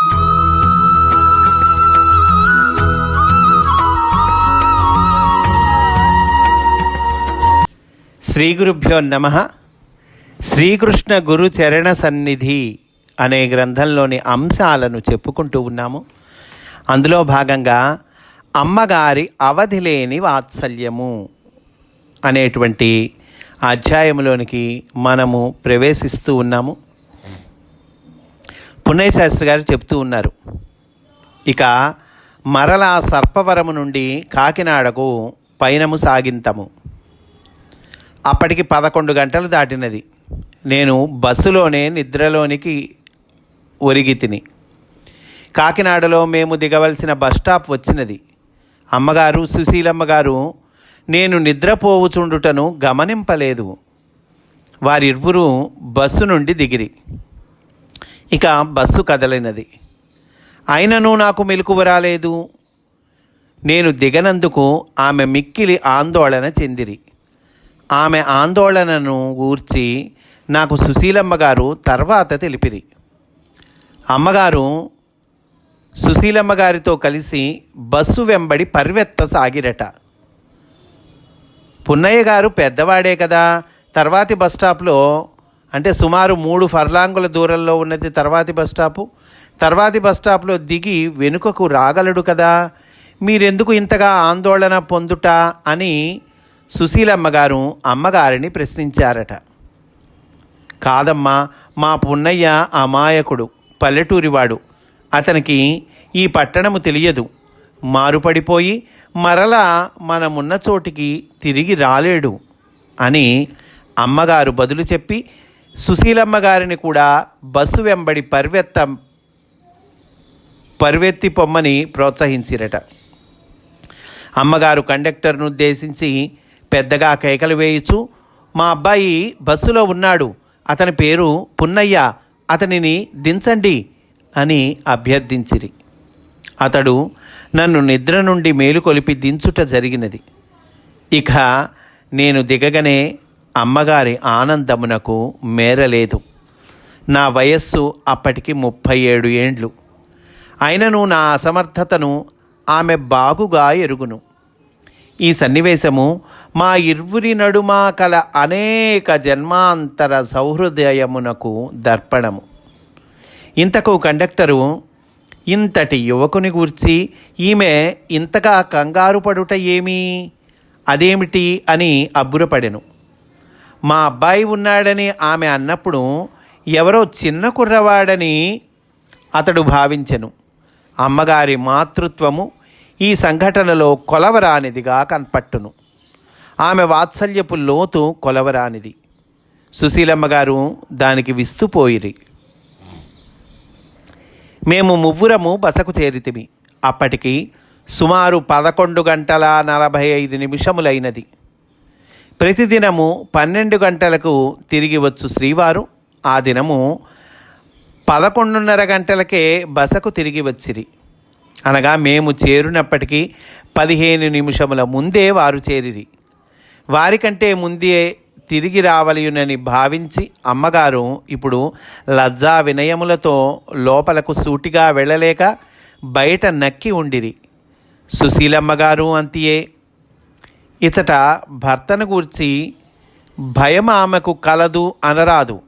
శ్రీ గురుభ్యో నమ. శ్రీకృష్ణ గురు చరణ సన్నిధి అనే గ్రంథంలోని అంశాలను చెప్పుకుంటూ ఉన్నాము. అందులో భాగంగా అమ్మగారి అవధి లేని వాత్సల్యము అనేటువంటి అధ్యాయంలోనికి మనము ప్రవేశిస్తూ ఉన్నాము. పున్నయ్య శాస్త్రి గారు చెప్తూ ఉన్నారు. ఇక మరలా సర్పవరము నుండి కాకినాడకు పయనము సాగింతము. అప్పటికి పదకొండు గంటలు దాటినది. నేను బస్సులోనే నిద్రలోనికి ఒరిగి తిని. కాకినాడలో మేము దిగవలసిన బస్ స్టాప్ వచ్చినది. అమ్మగారు సుశీలమ్మ గారు నేను నిద్రపోవుచుండుటను గమనింపలేదు. వారిరువురు బస్సు నుండి దిగిరి. ఇక బస్సు కదలినది. అయినను నాకు మెలకువ రాలేదు. నేను దిగనందుకు ఆమె మిక్కిలి ఆందోళన చెందిరి. ఆమె ఆందోళనను గూర్చి నాకు సుశీలమ్మ గారు తర్వాత తెలిపిరి. అమ్మగారు సుశీలమ్మ గారితో కలిసి బస్సు వెంబడి పరివెత్త సాగిరట. పున్నయ్య గారు పెద్దవాడే కదా తర్వాతి బస్ స్టాప్లో అంటే సుమారు మూడు ఫర్లాంగుల దూరంలో ఉన్నది తర్వాతి బస్ తర్వాతి బస్ స్టాప్లో దిగి వెనుకకు రాగలడు కదా. మీరెందుకు ఇంతగా ఆందోళన పొందుట అని సుశీలమ్మగారు అమ్మగారిని ప్రశ్నించారట. కాదమ్మా మా పున్నయ్య అమాయకుడు పల్లెటూరివాడు. అతనికి ఈ పట్టణము తెలియదు. మారుపడిపోయి మరలా మనమున్న చోటికి తిరిగి రాలేడు అని అమ్మగారు బదులు చెప్పి సుశీలమ్మ గారిని కూడా బస్సు వెంబడి పరివెత్త పరివెత్తి పొమ్మని ప్రోత్సహించిరట. అమ్మగారు కండక్టర్ను ఉద్దేశించి పెద్దగా కేకలు వేయచ్చు మా అబ్బాయి బస్సులో ఉన్నాడు. అతని పేరు పున్నయ్య. అతనిని దించండి అని అభ్యర్థించిరి. అతడు నన్ను నిద్ర నుండి మేలుకొలిపి దించుట జరిగినది. ఇక నేను దిగగనే అమ్మగారి ఆనందమునకు మేరలేదు. నా వయస్సు అప్పటికి ముప్పై ఏడు ఏండ్లు. అయినను నా అసమర్థతను ఆమె బాగుగా ఎరుగును. ఈ సన్నివేశము మా ఇరువురి నడుమ కల అనేక జన్మాంతర సౌహృదయమునకు దర్పణము. ఇంతకు కండక్టరు ఇంతటి యువకుని గూర్చి ఈమె ఇంతగా కంగారు పడుట ఏమి? అదేమిటి అని అబ్బురపడెను. మా అబ్బాయి ఉన్నాడని ఆమె అన్నప్పుడు ఎవరో చిన్న కుర్రవాడని అతడు భావించెను. అమ్మగారి మాతృత్వము ఈ సంఘటనలో కొలవరానిదిగా కనపట్టును. ఆమె వాత్సల్యపు లోతు కొలవరానిది. సుశీలమ్మ గారు దానికి విస్తుపోయిరి మేము మువ్వురము బసకు చేరితిమి. అప్పటికి సుమారు పదకొండు గంటల నలభై ఐదు నిమిషములైనది. ప్రతిదినము పన్నెండు గంటలకు తిరిగి వచ్చు శ్రీవారు. ఆ దినము పదకొండున్నర గంటలకే బసకు తిరిగి వచ్చిరి. అనగా మేము చేరినప్పటికీ పదిహేను నిమిషముల ముందే వారు చేరిరి. వారికంటే ముందే తిరిగి రావలయునని భావించి అమ్మగారు ఇప్పుడు లజ్జా వినయములతో లోపలకు సూటిగా వెళ్ళలేక బయట నక్కి ఉండిరి. సుశీలమ్మగారు అంతియే ఇచట భర్తను గూర్చి భయం ఆమెకు కలదు అనరాదు.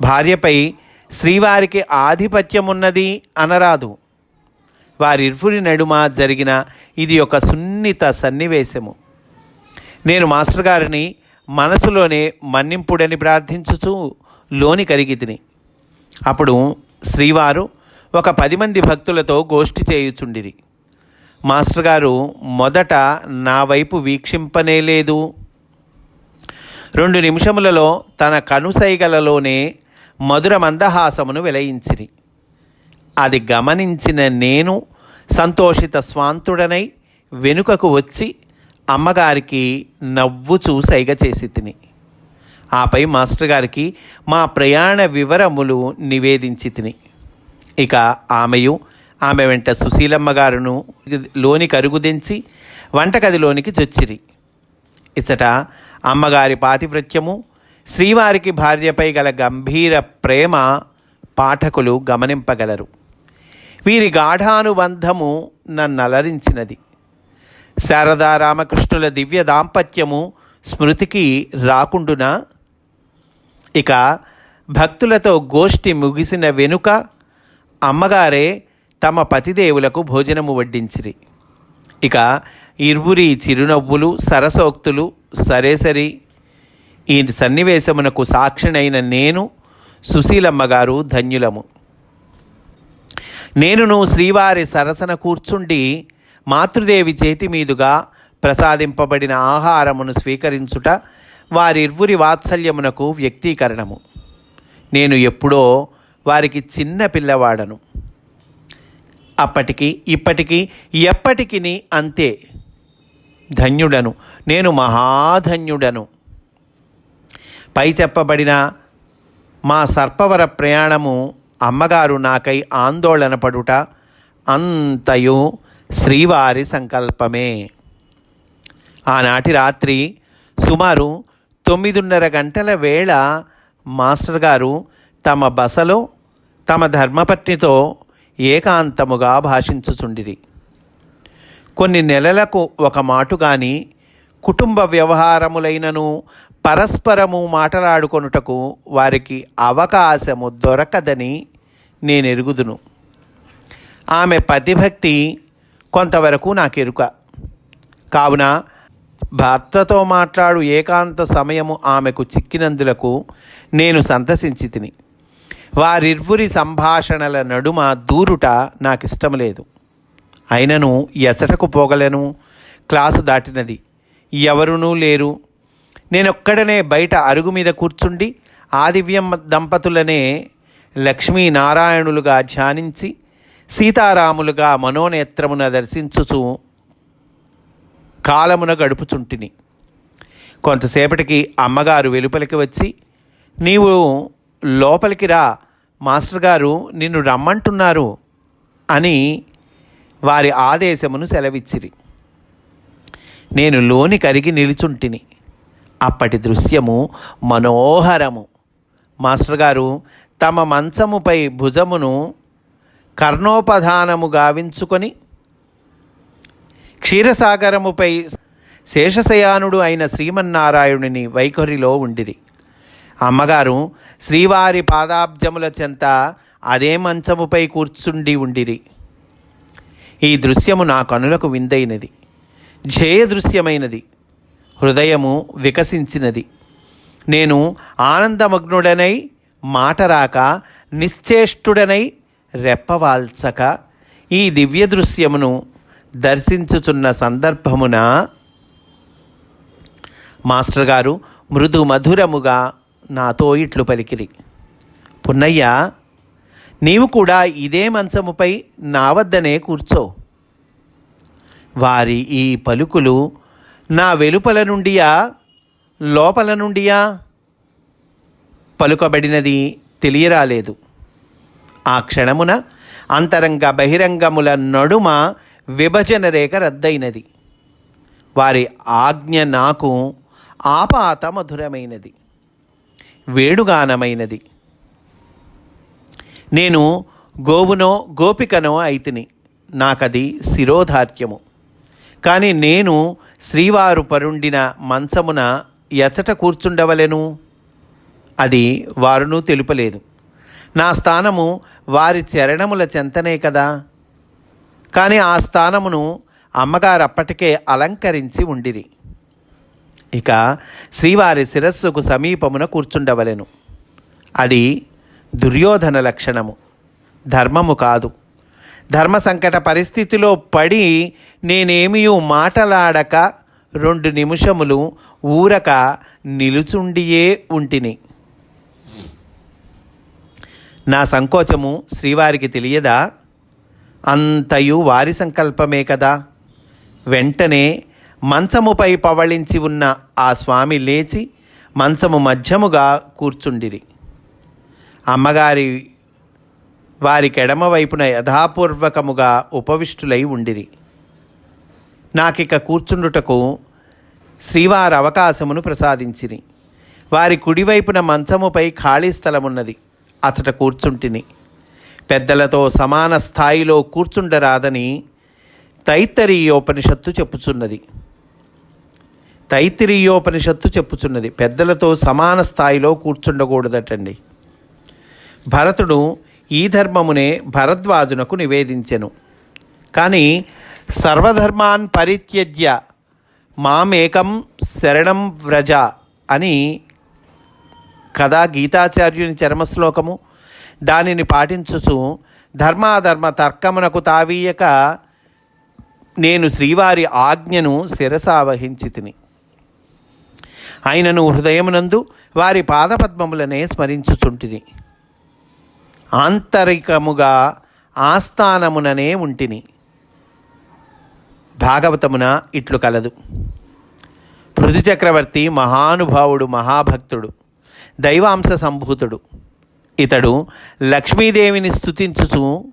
భార్యపై శ్రీవారికి ఆధిపత్యమున్నది అనరాదు. వారిరువురి నడుమ జరిగిన ఇది ఒక సున్నిత సన్నివేశము. నేను మాస్టర్ గారిని మనసులోనే మన్నింపుడని ప్రార్థించుచు లోని కరిగి తిని. అప్పుడు శ్రీవారు ఒక పది మంది భక్తులతో గోష్ఠి చేయుచుండిరి. మాస్టర్ గారు మొదట నా వైపు వీక్షింపనే లేదు రెండు నిమిషములలో తన కనుసైగలలోనే మధుర మందహాసమును విలయించిరి. అది గమనించిన నేను సంతోషిత స్వాంతుడనై వెనుకకు వచ్చి అమ్మగారికి నవ్వుచూ సైగ చేసి తిని ఆపై మాస్టర్ గారికి మా ప్రయాణ వివరములు నివేదించి తిని ఇక ఆమెయు ఆమె వెంట సుశీలమ్మ గారును లోనికి అరుగుదించి వంటగదిలోనికి చొచ్చిరి ఇచ్చట అమ్మగారి పాతివృత్యము శ్రీవారికి భార్యపై గల గంభీర ప్రేమ పాఠకులు గమనింపగలరు. వీరి గాఢానుబంధము నన్నలరించినది. శారదా రామకృష్ణుల దివ్య దాంపత్యము స్మృతికి రాకుండునా? ఇక భక్తులతో గోష్ఠి ముగిసిన వెనుక అమ్మగారే తమ పతిదేవులకు భోజనము వడ్డించిరి. ఇక ఇరువురి చిరునవ్వులు సరసోక్తులు సరే సరి ఈ సన్నివేశమునకు సాక్షినైన నేను సుశీలమ్మ గారు ధన్యులము. నేనును శ్రీవారి సరసన కూర్చుండి మాతృదేవి చేతి మీదుగా ప్రసాదింపబడిన ఆహారమును స్వీకరించుట వారిరువురి వాత్సల్యమునకు వ్యక్తీకరణము. నేను ఎప్పుడో వారికి చిన్న పిల్లవాడను. అప్పటికి ఇప్పటికీ ఎప్పటికీ అంతే. ధన్యుడను. నేను మహాధన్యుడను. పై చెప్పబడిన మా సర్పవర ప్రయాణము అమ్మగారు నాకై ఆందోళన పడుట అంతయు శ్రీవారి సంకల్పమే. ఆనాటి రాత్రి సుమారు తొమ్మిదిన్నర గంటల వేళ మాస్టర్ గారు తమ బసలో తమ ధర్మపత్నితో ఏకాంతముగా భాషించుచుండిరి. కొన్ని నెలలకు ఒక మాటు గాని కుటుంబ వ్యవహారములైనను పరస్పరము మాటలాడుకొనుటకు వారికి అవకాశము దొరకదని నేను ఎరుగుదును ఆమె పతిభక్తి కొంతవరకు నాకు ఎరుక కావున భర్తతో మాట్లాడు ఏకాంత సమయము ఆమెకు చిక్కినందులకు నేను సంతసించి తిని వారిరువురి సంభాషణల నడుమ దూరుట నాకు ఇష్టం లేదు. అయినను ఎసటకు పోగలను క్లాసు దాటినది. ఎవరునూ లేరు. నేనొక్కడనే బయట అరుగు మీద కూర్చుండి ఆదివ్యం దంపతులనే లక్ష్మీనారాయణులుగా ధ్యానించి సీతారాములుగా మనోనేత్రమున దర్శించుచు కాలమున గడుపుచుంటిని. కొంతసేపటికి అమ్మగారు వెలుపలికి వచ్చి నీవు లోపలికి రా మాస్టర్ గారు నిన్ను రమ్మంటున్నారు అని వారి ఆదేశమును సెలవిచ్చిరి. నేను లోని కరిగి నిలుచుంటిని. అప్పటి దృశ్యము మనోహరము. మాస్టర్ గారు తమ మంచముపై భుజమును కర్ణోపధానము గావించుకొని క్షీరసాగరముపై శేషశయానుడు అయిన శ్రీమన్నారాయణుని వైఖరిలో ఉండిరి. అమ్మగారు శ్రీవారి పాదాబ్జముల చెంత అదే మంచముపై కూర్చుండి ఉండిరి. ఈ దృశ్యము నా కనులకు విందైనది జయ దృశ్యమైనది హృదయము వికసించినది. నేను ఆనందమగ్నుడనై మాట రాక నిశ్చేష్టుడనై రెప్పవాల్చక ఈ దివ్య దృశ్యమును దర్శించుచున్న సందర్భమున మాస్టర్ గారు మృదు మధురముగా నాతో ఇట్లు పలికిరి. పున్నయ్య నీవు కూడా ఇదే మంచముపై నా వద్దనే కూర్చో. వారి ఈ పలుకులు నా వెలుపల నుండియా లోపల నుండియా? పలుకబడినది తెలియరాలేదు. ఆ క్షణమున అంతరంగ బహిరంగముల నడుమ విభజన రేఖ రద్దయినది. వారి ఆజ్ఞ నాకు ఆపాత మధురమైనది వేడుగానమైనది. నేను గోవునో గోపికనో అయితిని. నాకది శిరోధార్యము. కానీ నేను శ్రీవారు పరుండిన మంచమున ఎచట కూర్చుండవలెను? అది వారును తెలుపలేదు. నా స్థానము వారి చరణముల చెంతనే కదా? కానీ ఆ స్థానమును అమ్మగారు అప్పటికే అలంకరించి ఉండిరి. ఇక శ్రీవారి శిరస్సుకు సమీపమున కూర్చుండవలెను. అది దుర్యోధన లక్షణము. ధర్మము కాదు. ధర్మ సంకట పరిస్థితిలో పడి నేనేమియూ మాటలాడక రెండు నిమిషములు ఊరక నిలుచుండియే ఉంటిని. నా సంకోచము శ్రీవారికి తెలియదా? అంతయు వారి సంకల్పమే కదా. వెంటనే మంచముపై పవళించి ఉన్న ఆ స్వామి లేచి మంచము మధ్యముగా కూర్చుండిరి. అమ్మగారి వారికి ఎడమ వైపున యథాపూర్వకముగా ఉపవిష్టులై ఉండిరి. నాకిక కూర్చుండుటకు శ్రీవారి అవకాశమును ప్రసాదించిరి. వారి కుడివైపున మంచముపై ఖాళీ స్థలమున్నది. అచట కూర్చుంటిని. పెద్దలతో సమాన స్థాయిలో కూర్చుండరాదని తైత్తరీయోపనిషత్తు చెప్పుచున్నది. తైత్తిరీయోపనిషత్తు చెప్పుచున్నది. పెద్దలతో సమాన స్థాయిలో కూర్చుండకూడదటండి. భరతుడు ఈ ధర్మమునే భరద్వాజునకు నివేదించెను. కానీ సర్వధర్మాన్ పరిత్యజ్య మామేకం శరణం వ్రజ అని కదా గీతాచార్యుని చరమశ్లోకము. దానిని పాటించుచు ధర్మాధర్మ తర్కమునకు తావీయక నేను శ్రీవారి ఆజ్ఞను శిరసావహించి తిని. ఆయనను హృదయమునందు వారి పాదపద్మములనే స్మరించుచుంటిని. ఆంతరికముగా ఆస్థానముననే ఉంటిని. భాగవతమున ఇట్లు కలదు. పృథు చక్రవర్తి మహానుభావుడు మహాభక్తుడు దైవాంశ సంభూతుడు. ఇతడు లక్ష్మీదేవిని స్థుతించుచు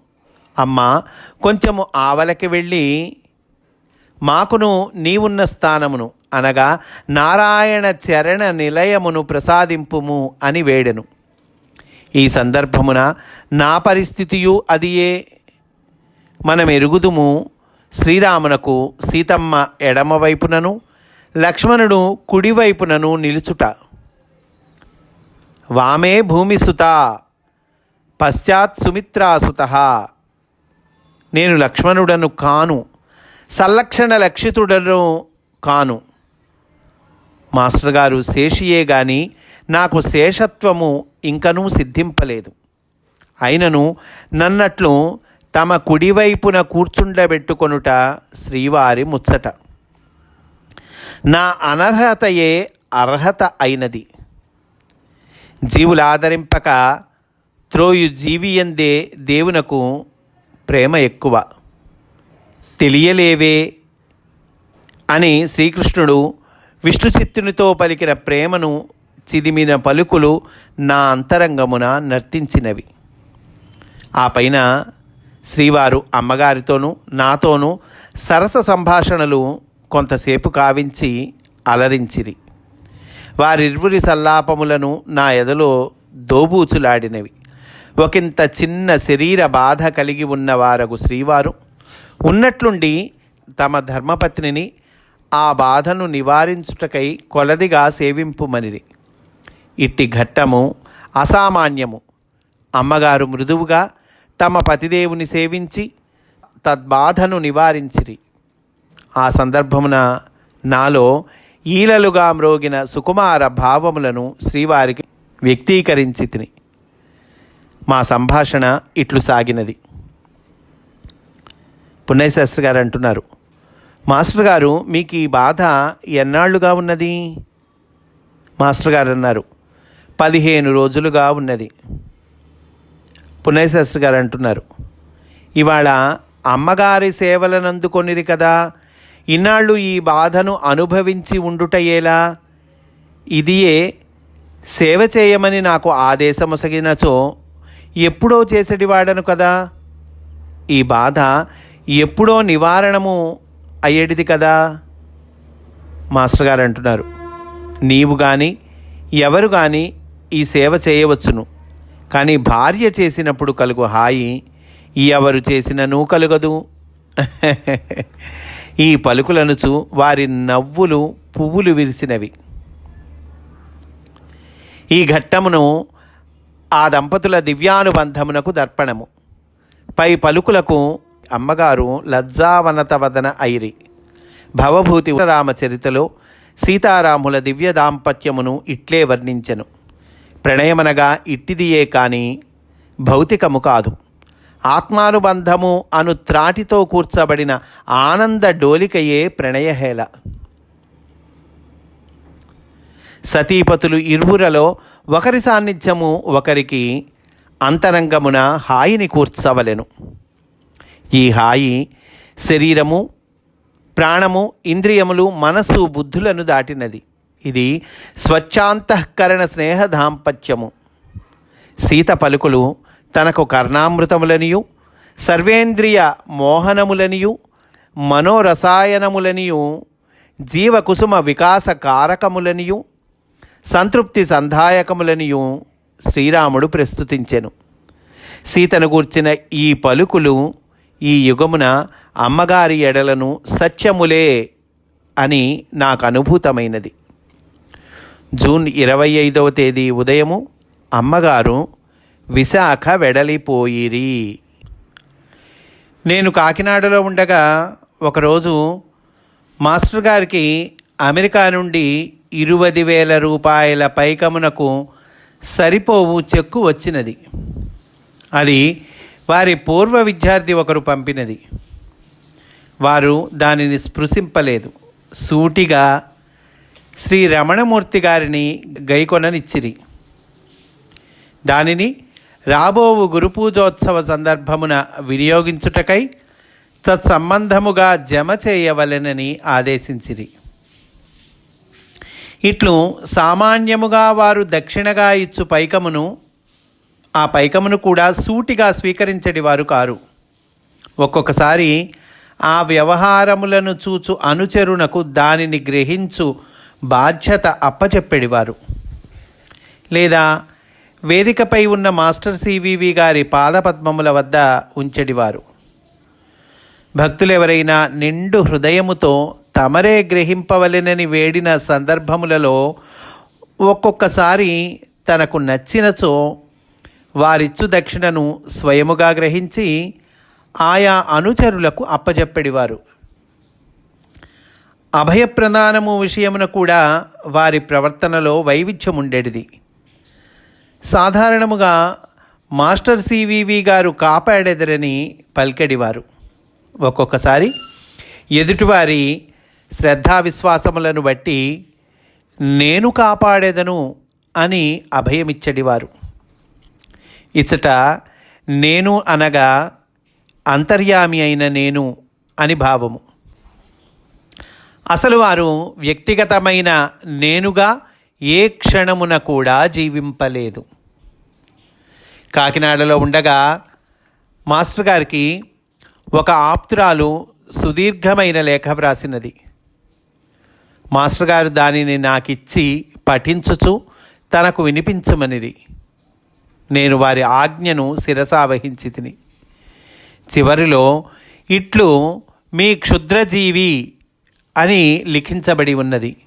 అమ్మ కొంచెము ఆవలకి వెళ్ళి మాకును నీవున్న స్థానమును అనగా నారాయణ చరణ నిలయమును ప్రసాదింపుము అని వేడెను. ఈ సందర్భమున నా పరిస్థితియు అదియే మనం ఎరుగుదుము శ్రీరామునకు సీతమ్మ ఎడమవైపునను లక్ష్మణుడు కుడివైపునను నిలుచుట. వామే భూమిసుత పశ్చాత్ సుమిత్రాసుత నేను లక్ష్మణుడను కాను సంలక్షణ లక్షితుడను కాను. మాస్టర్ గారు శేషియే గాని నాకు శేషత్వము ఇంకనూ సిద్ధింపలేదు. అయినను నన్నట్లు తమ కుడివైపున కూర్చుండబెట్టుకొనుట శ్రీవారి ముచ్చట. నా అనర్హతయే అర్హత అయినది. జీవులు ఆదరింపక త్రోయు జీవియందే దేవునకు ప్రేమ ఎక్కువ. తెలియలేవే అని శ్రీకృష్ణుడు విష్ణుచిత్తునితో పలికిన ప్రేమను చిదిమిన పలుకులు నా అంతరంగమున నర్తించినవి. ఆ పైన శ్రీవారు అమ్మగారితోనూ నాతోనూ సరస సంభాషణలు కొంతసేపు కావించి అలరించిరి. వారిరువురి సల్లాపములను నా ఎదలో దోబూచులాడినవి. ఒకంత చిన్న శరీర బాధ కలిగి ఉన్నవారగు శ్రీవారు ఉన్నట్లుండి తమ ధర్మపత్నిని ఆ బాధను నివారించుటకై కొలదిగా సేవింపుమనిరి. ఇట్టి ఘట్టము అసామాన్యము. అమ్మగారు మృదువుగా తమ పతిదేవుని సేవించి తద్బాధను నివారించిరి. ఆ సందర్భమున నాలో ఈలలుగా మ్రోగిన సుకుమార భావములను శ్రీవారికి వ్యక్తీకరించి తిని మా సంభాషణ ఇట్లు సాగినది. పుణ్యశాస్త్రి గారు అంటున్నారు మాస్టర్ గారు మీకు ఈ బాధ ఎన్నాళ్ళుగా ఉన్నది? మాస్టర్ గారు అన్నారు పదిహేను రోజులుగా ఉన్నది. పుణ్యశాస్త్రి గారు అంటున్నారు ఇవాళ అమ్మగారి సేవలను అందుకొనిరి కదా ఇన్నాళ్ళు ఈ బాధను అనుభవించి ఉండుటయేలా ఇదియే సేవ చేయమని నాకు ఆదేశమొసగినచో ఎప్పుడో చేసేటివాడను కదా? ఈ బాధ ఎప్పుడో నివారణము అయ్యేటిది కదా? మాస్టర్ గారు అంటున్నారు. నీవు కానీ ఎవరు కానీ ఈ సేవ చేయవచ్చును. కానీ భార్య చేసినప్పుడు కలుగు హాయి ఎవరు చేసినను కలుగదు. ఈ పలుకులనుచు వారి నవ్వులు పువ్వులు విరిసినవి. ఈ ఘట్టమును ఆ దంపతుల దివ్యానుబంధమునకు దర్పణము. పై పలుకులకు అమ్మగారు లజ్జావనత వదన ఐరి. భవభూతి రామచరితలో సీతారాముల దివ్య దాంపత్యమును ఇట్లే వర్ణించెను. ప్రణయమనగా ఇట్టిదియే కాని భౌతికము కాదు. ఆత్మానుబంధము అను త్రాటితో కూర్చబడిన ఆనంద డోలికయే ప్రణయహేళ. సతీపతులు ఇరువురలో ఒకరి సాన్నిధ్యము ఒకరికి అంతరంగమున హాయిని కూర్చవలెను. ఈ హాయి శరీరము ప్రాణము ఇంద్రియములు మనస్సు బుద్ధులను దాటినది. ఇది స్వచ్ఛాంతఃకరణ స్నేహ దాంపత్యము. సీత పలుకులు తనకు కర్ణామృతములనియు సర్వేంద్రియ మోహనములనియు మనోరసాయనములనియు జీవకుసుమ వికాస కారకములనియు సంతృప్తి సంధాయకములనియు శ్రీరాముడు ప్రస్తుతించెను. సీతను గూర్చిన ఈ పలుకులు ఈ యుగమున అమ్మగారి ఎడలను సత్యములే అని నాకు అనుభూతమైనది. జూన్ ఇరవై ఐదవ తేదీ ఉదయము అమ్మగారు విశాఖ వెడలిపోయిరి. నేను కాకినాడలో ఉండగా ఒకరోజు మాస్టర్ గారికి అమెరికా నుండి ఇరవై వేల రూపాయల పైకమునకు సరిపోవు చెక్కు వచ్చినది. అది వారి పూర్వ విద్యార్థి ఒకరు పంపినది. వారు దానిని స్పృశింపలేదు. సూటిగా శ్రీ రమణమూర్తి గారిని గైకొననిచ్చిరి. దానిని రాబోవు గురుపూజోత్సవ సందర్భమున వినియోగించుటకై తత్సంబంధముగా జమ చేయవలెనని ఆదేశించిరి. ఇట్లు సామాన్యముగా వారు దక్షిణగా ఇచ్చు పైకమును ఆ పైకమును కూడా సూటిగా స్వీకరించడి వారు కారు. ఒక్కొక్కసారి ఆ వ్యవహారములను చూచు అనుచరునకు దానిని గ్రహించు బాధ్యత అప్పచెప్పెడివారు లేదా వేదికపై ఉన్న మాస్టర్ సివివి గారి పాదపద్మముల వద్ద ఉంచెడివారు భక్తులెవరైనా నిండు హృదయముతో తమరే గ్రహింపవలెనని వేడిన సందర్భములలో ఒక్కొక్కసారి తనకు నచ్చినచో వారిచ్చు దక్షిణను స్వయముగా గ్రహించి ఆయా అనుచరులకు అప్పజెప్పెడివారు. అభయప్రదానము విషయమున కూడా వారి ప్రవర్తనలో వైవిధ్యం ఉండేటిది సాధారణముగా మాస్టర్ సివివి గారు కాపాడెదరని పలికెడివారు. ఒక్కొక్కసారి ఎదుటివారి శ్రద్ధా విశ్వాసములను బట్టి నేను కాపాడేదను అని అభయమిచ్చడివారు. ఇచ్చట నేను అనగా అంతర్యామి అయిన నేను అని భావము. అసలు వారు వ్యక్తిగతమైన నేనుగా ఏ క్షణమున కూడా జీవింపలేదు. కాకినాడలో ఉండగా మాస్టర్ గారికి ఒక ఆప్తురాలు సుదీర్ఘమైన లేఖ వ్రాసినది. మాస్టర్ గారు దానిని నాకిచ్చి పఠించుచు తనకు వినిపించమనిది నేను వారి ఆజ్ఞను శిరసావహించి తిని. చివరిలో ఇట్లు మీ క్షుద్రజీవి అని లిఖించబడి ఉన్నది.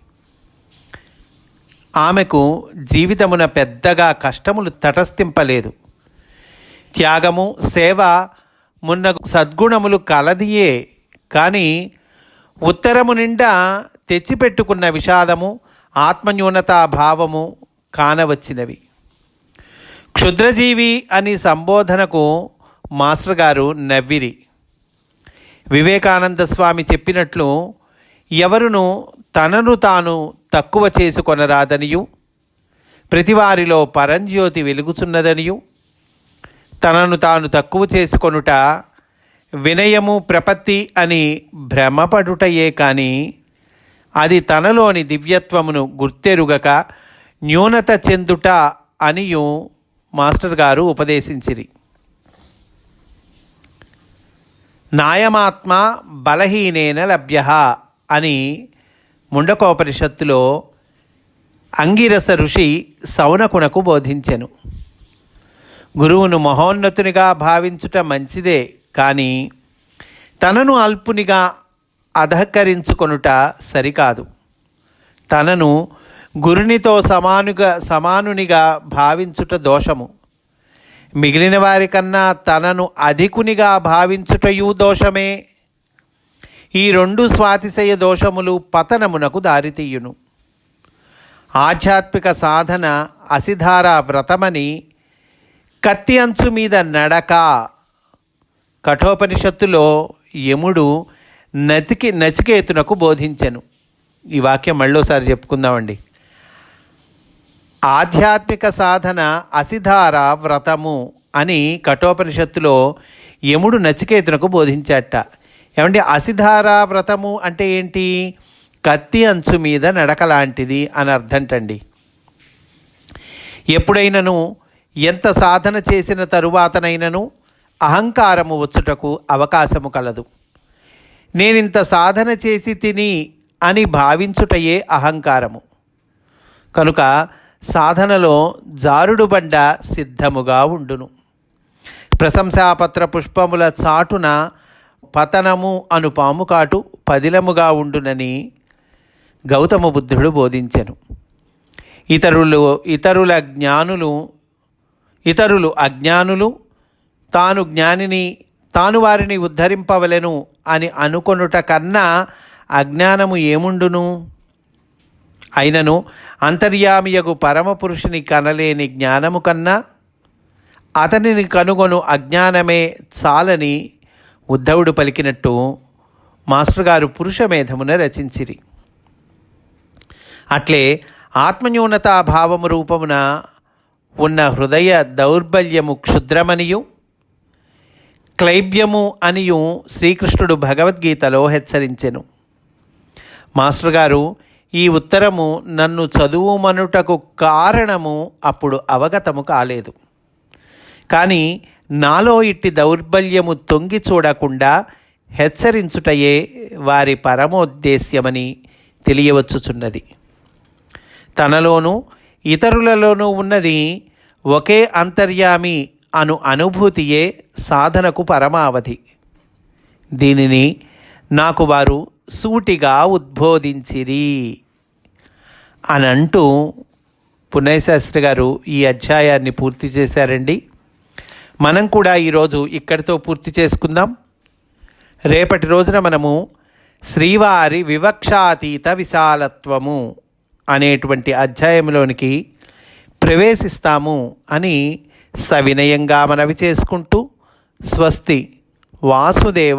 ఆమెకు జీవితమున పెద్దగా కష్టములు తటస్థింపలేదు. త్యాగము సేవ మున్న సద్గుణములు కలదియే కానీ ఉత్తరము నిండా తెచ్చిపెట్టుకున్న విషాదము ఆత్మన్యూనతా భావము కానవచ్చినవి. క్షుద్రజీవి అని సంబోధనకు మాస్టర్ గారు నవ్విరి. వివేకానంద స్వామి చెప్పినట్లు ఎవరును తనను తాను తక్కువ చేసుకొనరాదనియు ప్రతివారిలో పరంజ్యోతి వెలుగుచున్నదనియు తనను తాను తక్కువ చేసుకొనుట వినయము ప్రపత్తి అని భ్రమపడుటయే కానీ అది తనలోని దివ్యత్వమును గుర్తెరుగక న్యూనత చెందుట అనియు మాస్టర్ గారు ఉపదేశించిరి. నాయమాత్మ బలహీనేన లభ్య అని ముండకోపనిషత్తులో అంగిరస ఋషి సౌనకునకు బోధించెను. గురువును మహోన్నతునిగా భావించుట మంచిదే కానీ తనను అల్పునిగా అధకరించుకొనుట సరికాదు. తనను గురునితో సమానుగా సమానునిగా భావించుట దోషము. మిగిలిన వారికన్నా తనను అధికునిగా భావించుటయు దోషమే. ఈ రెండు స్వాతిశయ దోషములు పతనమునకు దారితీయును. ఆధ్యాత్మిక సాధన అసిధార వ్రతమని కత్తి అంచు మీద నడక. కఠోపనిషత్తులో యముడు నతికి నచికేతునకు బోధించెను. ఈ వాక్యం మళ్ళోసారి చెప్పుకుందామండి. ఆధ్యాత్మిక సాధన అసిధార వ్రతము అని కఠోపనిషత్తులో యముడు నచికేతునకు బోధించాట. ఏమంటే అసిధార వ్రతము అంటే ఏంటి? కత్తి అంచు మీద నడక లాంటిది అని అర్థంటండి. ఎప్పుడైనను ఎంత సాధన చేసిన తరువాతనైనను అహంకారము వచ్చుటకు అవకాశము కలదు. నేనింత సాధన చేసి తిని అని భావించుటయే అహంకారము. కనుక సాధనలో జారుడు బండ సిద్ధముగా ఉండును. ప్రశంసాపత్ర పుష్పముల చాటున పతనము అను పాము కాటు పదిలముగా ఉండునని గౌతమ బుద్ధుడు బోధించెను. ఇతరులు ఇతరుల జ్ఞానులు ఇతరులు అజ్ఞానులు తాను జ్ఞానిని తాను వారిని ఉద్ధరింపవలెను అని అనుకొనుట కన్నా అజ్ఞానము ఏముండును? అయినను అంతర్యామియకు పరమపురుషుని కనలేని జ్ఞానము కన్నా అతనిని కనుగొను అజ్ఞానమే చాలని ఉద్ధవుడు పలికినట్టు మాస్టర్ గారు పురుషమేధమున రచించిరి. అట్లే ఆత్మన్యూనతా భావము రూపమున ఉన్న హృదయ దౌర్బల్యము క్షుద్రమనియు క్లైబ్యము అనియు శ్రీకృష్ణుడు భగవద్గీతలో హెచ్చరించెను. మాస్టర్ గారు ఈ ఉత్తరము నన్ను చదువుమనుటకు కారణము అప్పుడు అవగతము కాలేదు. కానీ నాలో ఇట్టి దౌర్బల్యము తొంగి చూడకుండా హెచ్చరించుటయే వారి పరమోద్దేశ్యమని తెలియవచ్చుచున్నది. తనలోనూ ఇతరులలోనూ ఉన్నది ఒకే అంతర్యామి అను అనుభూతియే సాధనకు పరమావధి. దీనిని నాకు వారు సూటిగా ఉద్బోధించిరి అని అంటూ పున్నయ్యశాస్త్రి గారు ఈ అధ్యాయాన్ని పూర్తి చేశారండి. మనం కూడా ఈరోజు ఇక్కడితో పూర్తి చేసుకుందాం. రేపటి రోజున మనము శ్రీవారి వివక్షాతీత విశాలత్వము అనేటువంటి అధ్యాయంలోనికి ప్రవేశిస్తాము అని సవినయంగా మనవి చేసుకుంటూ స్వస్తి వాసుదేవ.